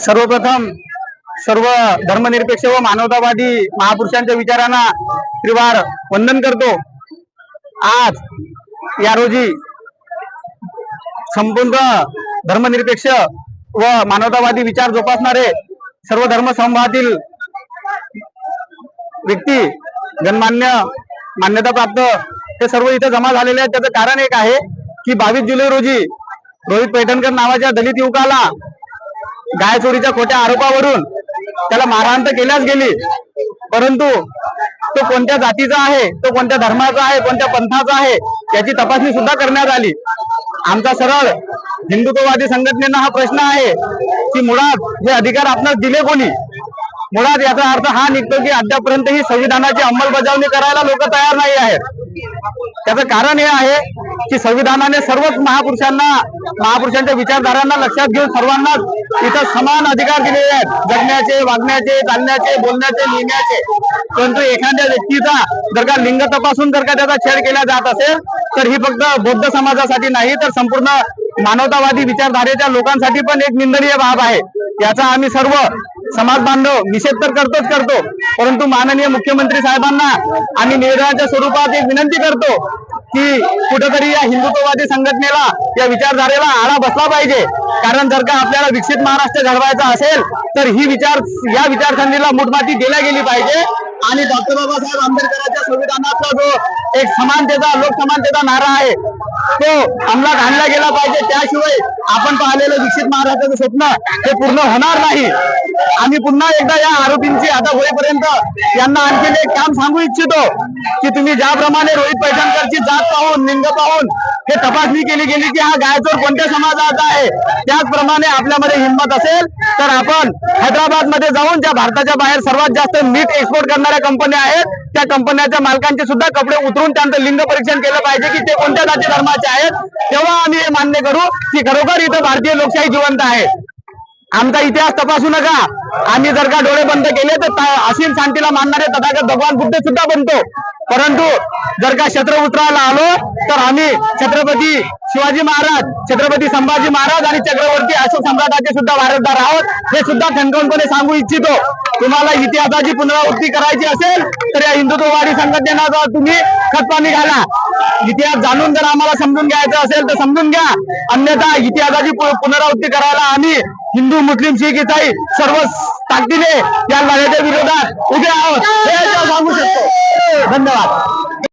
सर्वप्रथम सर्व धर्मनिरपेक्ष व मानवतावादी महापुरुषांच्या विचारांना त्रिवार वंदन करतो. आज या रोजी संपूर्ण धर्मनिरपेक्ष व मानवतावादी विचार जोपासणारे सर्व धर्म समूहातील व्यक्ती गणमान्य मान्यताप्राप्त हे सर्व इथे जमा झालेले आहेत. त्याचं कारण एक आहे की बावीस जुलै रोजी रोहित पैठणकर नावाच्या दलित युवकाला गाय चोरीच्या खोट्या आरोपावरून त्याला मारहाण तर केल्याच गेली. परंतु तो कोणत्या जातीचा आहे तो कोणत्या धर्माचा आहे कोणत्या पंथाचा आहे याची तपासणी सुद्धा करण्यात आली. आमचा सरळ हिंदुत्ववादी संघटनेनं हा प्रश्न आहे की मुळात हे अधिकार आपणास दिले कोणी? मुळात याचा अर्थ हा निघतो की अद्यापर्यंत ही संविधानाची अंमलबजावणी करायला लोक तयार नाही आहेत. त्याचं कारण हे आहे की संविधानाने सर्वच महापुरुषांना महापुरुषांच्या विचारधारांना लक्षात घेऊन सर्वांनाच इथं समान अधिकार दिलेले आहेत. जगण्याचे वागण्याचे चालण्याचे बोलण्याचे लिहिण्याचे. परंतु एखाद्या व्यक्तीचा जर का लिंग तपासून जर का त्याचा छेड केला जात असेल तर ही फक्त बौद्ध समाजासाठी नाही तर संपूर्ण मानवतावादी विचारधारेच्या लोकांसाठी पण एक निंदनीय बाब आहे. याचा आम्ही सर्व समाज बांधव निषेध तर करतोच करतो. परंतु माननीय मुख्यमंत्री साहेबांना आम्ही निवेदनाच्या स्वरूपात एक विनंती करतो की कुठेतरी या हिंदुत्ववादी संघटनेला या विचारधारेला आळा बसला पाहिजे. कारण जर का आपल्याला विकसित महाराष्ट्र घडवायचा असेल तर ही विचार या विचारसरणीला मुठमाती दिल्या गेली पाहिजे. आणि डॉक्टर बाबासाहेब आंबेडकरांच्या संविधानाचा जो एक समानतेचा लोकसमानतेचा नारा आहे तो अंमलात आणला गेला पाहिजे. त्याशिवाय आपण पाहिलेलं विकसित महाराष्ट्राचं स्वप्न हे पूर्ण होणार नाही. आम्ही पुन्हा एकदा या आरोपींची आता होईपर्यंत यांना आणखीन एक काम सांगू इच्छितो की तुम्ही ज्याप्रमाणे रोहित पैठणकरची जात पाहून लिंग पाहून हे तपासणी केली गेली की हा गायचोर कोणत्या समाजाचा आहे त्याचप्रमाणे आपल्यामध्ये हिंमत असेल तर आपण हैदराबादमध्ये जाऊन ज्या भारताच्या बाहेर सर्वात जास्त मीठ एक्सपोर्ट करणाऱ्या कंपन्या आहेत त्या कंपन्याच्या मालकांचे सुद्धा कपडे उतरून त्यांचं लिंग परीक्षण केलं पाहिजे की ते कोणत्या जाती धर्माचे आहेत तेव्हा आम्ही हे मान्य करू की खरोखर इथं भारतीय लोकशाही जिवंत आहे. आमचा इतिहास तपासू नका. आम्ही जर का डोळे बंद केले तर असीम शांतीला मानणारे तथागत भगवान बुद्ध सुद्धा बनतो. परंतु जर का छत्र उतरायला आलो तर आम्ही छत्रपती शिवाजी महाराज छत्रपती संभाजी महाराज आणि चक्रवर्ती अशोक सम्राटाचे सुद्धा वारसदार आहोत. हे सुद्धा ठणकावूनपणे सांगू इच्छितो. तुम्हाला इतिहासाची पुनरावृत्ती करायची असेल तर या हिंदुत्ववादी संघटनेला तुम्ही खतपाणी घाला. इतिहास जाणून जर आम्हाला समजून घ्यायचं असेल तर समजून घ्या. अन्यथा इतिहासाची पु- पुनरावृत्ती करायला आम्ही हिंदू मुस्लिम शीख इसाई सर्व ताकदीने या लढ्याच्या विरोधात उभे आहोत. हे सांगू शकतो. धन्यवाद.